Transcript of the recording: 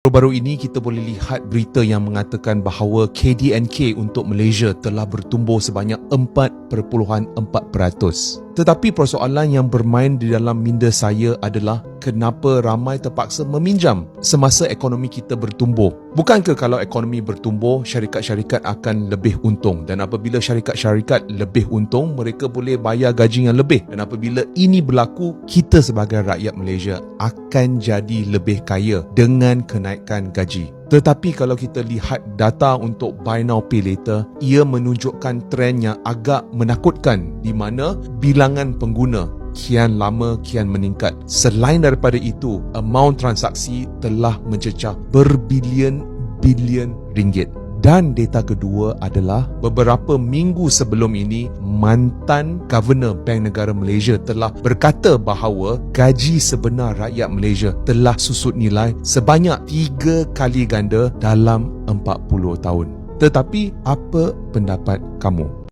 Baru-baru ini kita boleh lihat berita yang mengatakan bahawa KDNK untuk Malaysia telah bertumbuh sebanyak 4.4%. Tetapi persoalan yang bermain di dalam minda saya adalah kenapa ramai terpaksa meminjam semasa ekonomi kita bertumbuh. Bukankah kalau ekonomi bertumbuh, syarikat-syarikat akan lebih untung dan apabila syarikat-syarikat lebih untung, mereka boleh bayar gaji yang lebih dan apabila ini berlaku, kita sebagai rakyat Malaysia akan jadi lebih kaya dengan kenaikan gaji. Tetapi kalau kita lihat data untuk buy now pay later, ia menunjukkan trend yang agak menakutkan di mana bilangan pengguna kian lama kian meningkat. Selain daripada itu, amount transaksi telah mencecah berbilion-bilion ringgit. Dan data kedua adalah beberapa minggu sebelum ini mantan Governor Bank Negara Malaysia telah berkata bahawa gaji sebenar rakyat Malaysia telah susut nilai sebanyak 3 kali ganda dalam 40 tahun. Tetapi apa pendapat kamu?